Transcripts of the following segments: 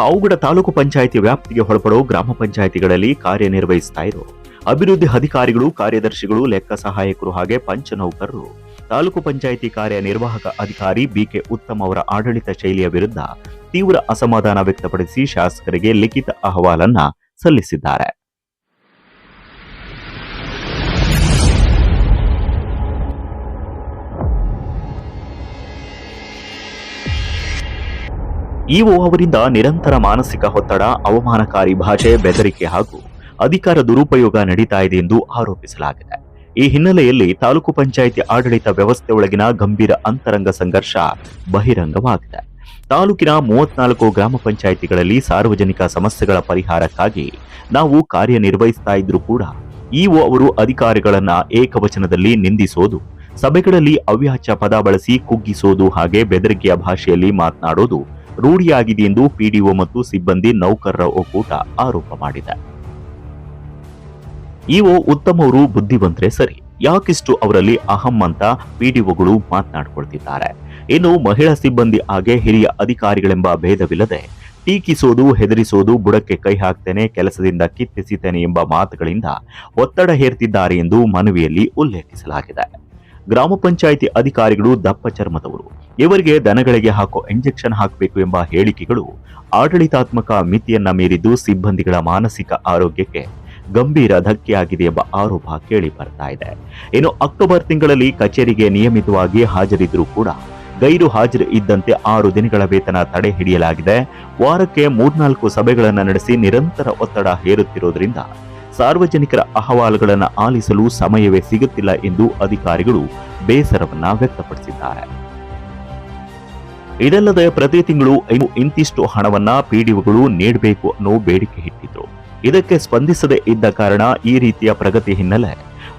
ಪಾವುಗಡ ತಾಲೂಕು ಪಂಚಾಯಿತಿ ವ್ಯಾಪ್ತಿಗೆ ಒಳಪಡೋ ಗ್ರಾಮ ಪಂಚಾಯಿತಿಗಳಲ್ಲಿ ಕಾರ್ಯನಿರ್ವಹಿಸ್ತಾ ಇರೋ ಅಭಿವೃದ್ಧಿ ಅಧಿಕಾರಿಗಳು, ಕಾರ್ಯದರ್ಶಿಗಳು, ಲೆಕ್ಕ ಸಹಾಯಕರು ಹಾಗೆ ಪಂಚನೌಕರರು. ತಾಲೂಕು ಪಂಚಾಯಿತಿ ಕಾರ್ಯನಿರ್ವಾಹಕ ಅಧಿಕಾರಿ ಬಿಕೆ ಉತ್ತಮ್ ಅವರ ಆಡಳಿತ ಶೈಲಿಯ ವಿರುದ್ಧ ತೀವ್ರ ಅಸಮಾಧಾನ ವ್ಯಕ್ತಪಡಿಸಿ ಶಾಸಕರಿಗೆ ಲಿಖಿತ ಅಹವಾಲನ್ನ ಸಲ್ಲಿಸಿದ್ದಾರೆ. ಇಒ ಅವರಿಂದ ನಿರಂತರ ಮಾನಸಿಕ ಒತ್ತಡ, ಅವಮಾನಕಾರಿ ಭಾಷೆ, ಬೆದರಿಕೆ ಹಾಗೂ ಅಧಿಕಾರ ದುರುಪಯೋಗ ನಡೀತಾ ಇದೆ ಎಂದು ಆರೋಪಿಸಲಾಗಿದೆ. ಈ ಹಿನ್ನೆಲೆಯಲ್ಲಿ ತಾಲೂಕು ಪಂಚಾಯಿತಿ ಆಡಳಿತ ವ್ಯವಸ್ಥೆಯೊಳಗಿನ ಗಂಭೀರ ಅಂತರಂಗ ಸಂಘರ್ಷ ಬಹಿರಂಗವಾಗಿದೆ. ತಾಲೂಕಿನ ಮೂವತ್ನಾಲ್ಕು ಗ್ರಾಮ ಪಂಚಾಯಿತಿಗಳಲ್ಲಿ ಸಾರ್ವಜನಿಕ ಸಮಸ್ಯೆಗಳ ಪರಿಹಾರಕ್ಕಾಗಿ ನಾವು ಕಾರ್ಯನಿರ್ವಹಿಸ್ತಾ ಇದ್ರೂ ಕೂಡ ಇಒ ಅವರು ಅಧಿಕಾರಿಗಳನ್ನ ಏಕವಚನದಲ್ಲಿ ನಿಂದಿಸೋದು, ಸಭೆಗಳಲ್ಲಿ ಅವ್ಯಾಚ್ಯ ಪದ ಬಳಸಿ ಕುಗ್ಗಿಸೋದು ಹಾಗೆ ಬೆದರಿಕೆಯ ಭಾಷೆಯಲ್ಲಿ ಮಾತನಾಡೋದು ರೂಢಿಯಾಗಿದೆ ಎಂದು ಪಿಡಿಒ ಮತ್ತು ಸಿಬ್ಬಂದಿ ನೌಕರರ ಒಕ್ಕೂಟ ಆರೋಪ ಮಾಡಿದೆ. ಇಒ ಉತ್ತಮವರು ಬುದ್ಧಿವಂತರೆ ಸರಿ, ಯಾಕಿಷ್ಟು ಅವರಲ್ಲಿ ಅಹಂ ಅಂತ ಪಿಡಿಒಗಳು ಮಾತನಾಡಿಕೊಳ್ತಿದ್ದಾರೆ. ಇನ್ನು ಮಹಿಳಾ ಸಿಬ್ಬಂದಿ ಹಾಗೆ ಹಿರಿಯ ಅಧಿಕಾರಿಗಳೆಂಬ ಭೇದವಿಲ್ಲದೆ ಟೀಕಿಸೋದು, ಹೆದರಿಸೋದು, ಬುಡಕ್ಕೆ ಕೈ ಹಾಕ್ತೇನೆ, ಕೆಲಸದಿಂದ ಕಿತ್ತೆಸಿತೇನೆ ಎಂಬ ಮಾತುಗಳಿಂದ ಒತ್ತಡ ಹೇರ್ತಿದ್ದಾರೆ ಎಂದು ಮನವಿಯಲ್ಲಿ ಉಲ್ಲೇಖಿಸಲಾಗಿದೆ. ಗ್ರಾಮ ಪಂಚಾಯಿತಿ ಅಧಿಕಾರಿಗಳು ದಪ್ಪ ಚರ್ಮದವರು. ಇವರಿಗೆ ದನಗಳಿಗೆ ಹಾಕೋ ಇಂಜೆಕ್ಷನ್ ಹಾಕಬೇಕು ಎಂಬ ಹೇಳಿಕೆಗಳು ಆಡಳಿತಾತ್ಮಕ ಮಿತಿಯನ್ನ ಮೀರಿದ್ದು ಸಿಬ್ಬಂದಿಗಳ ಮಾನಸಿಕ ಆರೋಗ್ಯಕ್ಕೆ ಗಂಭೀರ ಧಕ್ಕೆಯಾಗಿದೆ ಎಂಬ ಆರೋಪ ಕೇಳಿ ಬರ್ತಾ ಇದೆ. ಇನ್ನು ಅಕ್ಟೋಬರ್ ತಿಂಗಳಲ್ಲಿ ಕಚೇರಿಗೆ ನಿಯಮಿತವಾಗಿ ಹಾಜರಿದ್ರೂ ಕೂಡ ಗೈರು ಹಾಜರು ಇದ್ದಂತೆ ಆರು ದಿನಗಳ ವೇತನ ತಡೆ ಹಿಡಿಯಲಾಗಿದೆ. ವಾರಕ್ಕೆ ಮೂರ್ನಾಲ್ಕು ಸಭೆಗಳನ್ನು ನಡೆಸಿ ನಿರಂತರ ಒತ್ತಡ ಹೇರುತ್ತಿರುವುದರಿಂದ ಸಾರ್ವಜನಿಕರ ಅಹವಾಲುಗಳನ್ನು ಆಲಿಸಲು ಸಮಯವೇ ಸಿಗುತ್ತಿಲ್ಲ ಎಂದು ಅಧಿಕಾರಿಗಳು ಬೇಸರವನ್ನ ವ್ಯಕ್ತಪಡಿಸಿದ್ದಾರೆ. ಇದಲ್ಲದೆ ಪ್ರತಿ ತಿಂಗಳು ಇಂತಿಷ್ಟು ಹಣವನ್ನ ಪಿಡಿಒಗಳು ನೀಡಬೇಕು ಅನ್ನೋ ಬೇಡಿಕೆ ಇಟ್ಟಿದ್ರು. ಇದಕ್ಕೆ ಸ್ಪಂದಿಸದೆ ಇದ್ದ ಕಾರಣ ಈ ರೀತಿಯ ಪ್ರಗತಿ ಹಿನ್ನೆಲೆ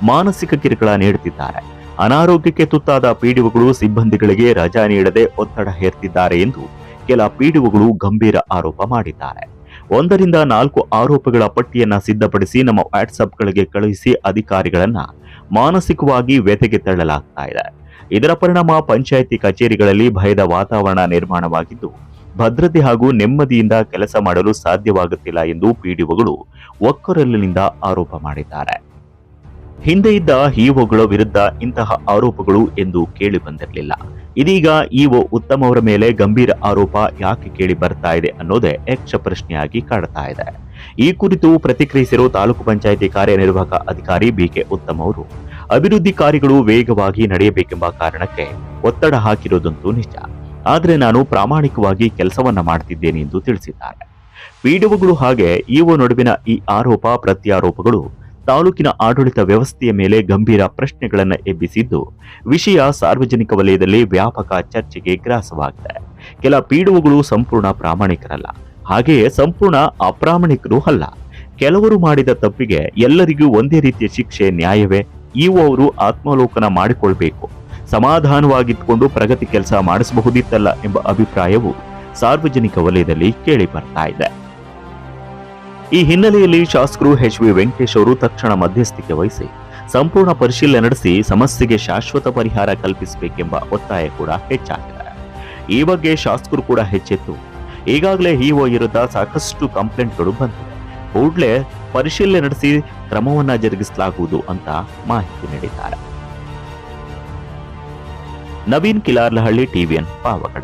ಮಾನಸಿಕ ಕಿರುಕುಳ ನೀಡುತ್ತಿದ್ದಾರೆ. ಅನಾರೋಗ್ಯಕ್ಕೆ ತುತ್ತಾದ ಪಿಡಿಒಗಳು ಸಿಬ್ಬಂದಿಗಳಿಗೆ ರಜಾ ನೀಡದೆ ಒತ್ತಡ ಹೇರ್ತಿದ್ದಾರೆ ಎಂದು ಕೆಲ ಪಿಡಿಒಗಳು ಗಂಭೀರ ಆರೋಪ ಮಾಡಿದ್ದಾರೆ. ಒಂದರಿಂದ ನಾಲ್ಕು ಆರೋಪಗಳ ಪಟ್ಟಿಯನ್ನ ಸಿದ್ಧಪಡಿಸಿ ನಮ್ಮ ವಾಟ್ಸಪ್ಗಳಿಗೆ ಕಳುಹಿಸಿ ಅಧಿಕಾರಿಗಳನ್ನ ಮಾನಸಿಕವಾಗಿ ವ್ಯಥೆಗೆ ತಳ್ಳಲಾಗ್ತಾ ಇದೆ. ಇದರ ಪರಿಣಾಮ ಪಂಚಾಯಿತಿ ಕಚೇರಿಗಳಲ್ಲಿ ಭಯದ ವಾತಾವರಣ ನಿರ್ಮಾಣವಾಗಿದ್ದು, ಭದ್ರತೆ ಹಾಗೂ ನೆಮ್ಮದಿಯಿಂದ ಕೆಲಸ ಮಾಡಲು ಸಾಧ್ಯವಾಗುತ್ತಿಲ್ಲ ಎಂದು ಪಿಡಿಒಗಳು ಒಕ್ಕೊರಲಿನಿಂದ ಆರೋಪ ಮಾಡಿದ್ದಾರೆ. ಹಿಂದೆ ಇದ್ದ ಇಒಗಳ ವಿರುದ್ಧ ಇಂತಹ ಆರೋಪಗಳು ಎಂದು ಕೇಳಿ ಬಂದಿರಲಿಲ್ಲ. ಇದೀಗ ಇಒ ಉತ್ತಮ ಅವರ ಮೇಲೆ ಗಂಭೀರ ಆರೋಪ ಯಾಕೆ ಕೇಳಿ ಬರ್ತಾ ಇದೆ ಅನ್ನೋದೇ ಯಕ್ಷ ಪ್ರಶ್ನೆಯಾಗಿ ಕಾಡ್ತಾ ಇದೆ. ಈ ಕುರಿತು ಪ್ರತಿಕ್ರಿಯಿಸಿರುವ ತಾಲೂಕು ಪಂಚಾಯಿತಿ ಕಾರ್ಯನಿರ್ವಾಹಕ ಅಧಿಕಾರಿ ಬಿಕೆ ಉತ್ತಮ ಅವರು ಅಭಿವೃದ್ಧಿ ಕಾರ್ಯಗಳು ವೇಗವಾಗಿ ನಡೆಯಬೇಕೆಂಬ ಕಾರಣಕ್ಕೆ ಒತ್ತಡ ಹಾಕಿರೋದಂತೂ ನಿಜ. ಆದರೆ ನಾನು ಪ್ರಾಮಾಣಿಕವಾಗಿ ಕೆಲಸವನ್ನ ಮಾಡ್ತಿದ್ದೇನೆ ಎಂದು ತಿಳಿಸಿದ್ದಾರೆ. ಪಿಡಿಒಗಳು ಹಾಗೆ ಇಒ ನಡುವಿನ ಈ ಆರೋಪ ಪ್ರತ್ಯಾರೋಪಗಳು ತಾಲೂಕಿನ ಆಡಳಿತ ವ್ಯವಸ್ಥೆಯ ಮೇಲೆ ಗಂಭೀರ ಪ್ರಶ್ನೆಗಳನ್ನು ಎಬ್ಬಿಸಿದ್ದು, ವಿಷಯ ಸಾರ್ವಜನಿಕ ವಲಯದಲ್ಲಿ ವ್ಯಾಪಕ ಚರ್ಚೆಗೆ ಗ್ರಾಸವಾಗಿದೆ. ಕೆಲ ಪಿಡಿಒಗಳು ಸಂಪೂರ್ಣ ಪ್ರಾಮಾಣಿಕರಲ್ಲ. ಹಾಗೆಯೇ ಸಂಪೂರ್ಣ ಅಪ್ರಾಮಾಣಿಕರು ಅಲ್ಲ. ಕೆಲವರು ಮಾಡಿದ ತಪ್ಪಿಗೆ ಎಲ್ಲರಿಗೂ ಒಂದೇ ರೀತಿಯ ಶಿಕ್ಷೆ ನ್ಯಾಯವೇ? ಇವು ಅವರು ಆತ್ಮಾವಲೋಕನ ಮಾಡಿಕೊಳ್ಬೇಕು. ಸಮಾಧಾನವಾಗಿದ್ದುಕೊಂಡು ಪ್ರಗತಿ ಕೆಲಸ ಮಾಡಿಸಬಹುದಿತ್ತಲ್ಲ ಎಂಬ ಅಭಿಪ್ರಾಯವು ಸಾರ್ವಜನಿಕ ವಲಯದಲ್ಲಿ ಕೇಳಿ ಬರ್ತಾ ಇದೆ. ಈ ಹಿನ್ನೆಲೆಯಲ್ಲಿ ಶಾಸಕರು ಎಚ್ ವಿ ವೆಂಕಟೇಶ್ ಅವರು ತಕ್ಷಣ ಮಧ್ಯಸ್ಥಿಕೆ ವಹಿಸಿ ಸಂಪೂರ್ಣ ಪರಿಶೀಲನೆ ನಡೆಸಿ ಸಮಸ್ಯೆಗೆ ಶಾಶ್ವತ ಪರಿಹಾರ ಕಲ್ಪಿಸಬೇಕೆಂಬ ಒತ್ತಾಯ ಕೂಡ ಹೆಚ್ಚಾಗಿದೆ. ಈ ಬಗ್ಗೆ ಶಾಸಕರು ಕೂಡ ಹೆಚ್ಚೆತ್ತು ಈಗಾಗಲೇ ಇಒ ವಿರುದ್ಧ ಸಾಕಷ್ಟು ಕಂಪ್ಲೇಂಟ್ಗಳು ಬಂದಿವೆ. ಕೂಡಲೇ ಪರಿಶೀಲನೆ ನಡೆಸಿ ಕ್ರಮವನ್ನ ಜರುಗಿಸಲಾಗುವುದು ಅಂತ ಮಾಹಿತಿ ನೀಡಿದ್ದಾರೆ. ನವೀನ್ ಕಿಲಾರ್ಲಹಳ್ಳಿ ಟಿವಿಎನ್ ಪಾವಗಡ.